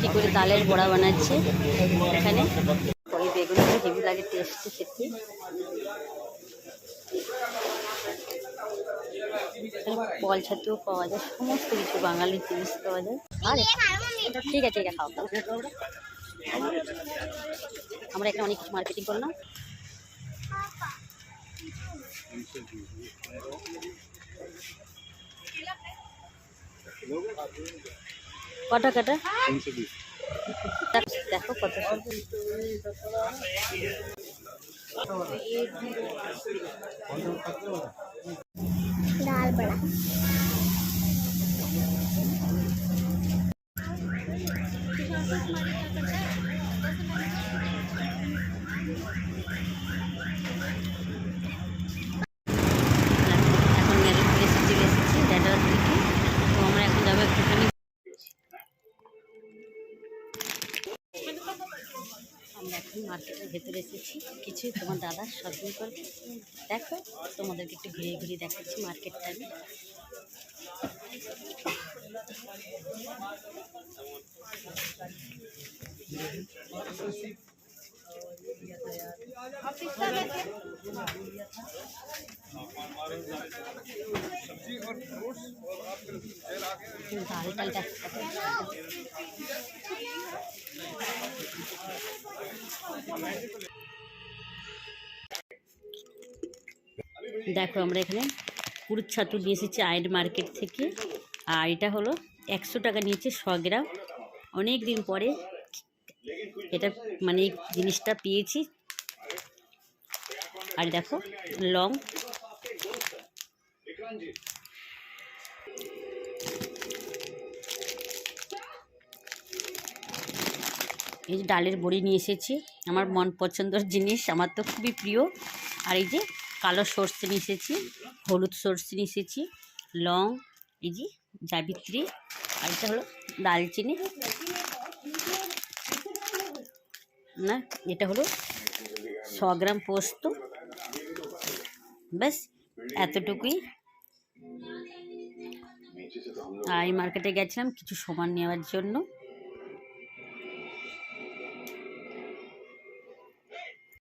কী করে তালের বড়া বানাচ্ছে এখানে। ওই বেগুনগুলো হেভি লাগে টেস্টি খেতে। কল ছাতুও পাওয়া যায়, সমস্ত কিছু বাঙালির জিনিস পাওয়া যায়। আর ঠিক আছে খাও। আমরা এখানে অনেক কিছু মার্কেটিং করলাম। কটা কাটা? দেখো কত ডাল বড়া। আমরা এখন মার্কেটের ভেতরে এসেছি। কিছু তোমার দাদা শপিং করবে। দেখো, তোমাদেরকে একটু ঘুরিয়ে ঘুরিয়ে দেখাচ্ছি মার্কেটটা আমি। দেখো আমরা এখানে পুরুত ছাতু নিয়ে এসেছি আয়ের মার্কেট থেকে। আর এটা হলো একশো টাকা নিয়েছে শ গ্রাম। অনেক দিন পরে এটা মানে জিনিসটা পেয়েছি। আর দেখো, লং। এই যে ডালের বড়ি নিয়ে এসেছি। আমার মন পছন্দের জিনিস, আমার তো খুবই প্রিয়। আর এই যে কালো সর্ষে নিয়ে এসেছি, হলুদ সর্ষে নিয়ে এসেছি, লং, এই যে জাবিত্রী, আর এটা হলো দালচিনি। না, এটা হলো ছ গ্রাম পোস্ত। ব্যাস এতটুকুই। আর মার্কেটে গেছিলাম কিছু সমান নেওয়ার জন্য।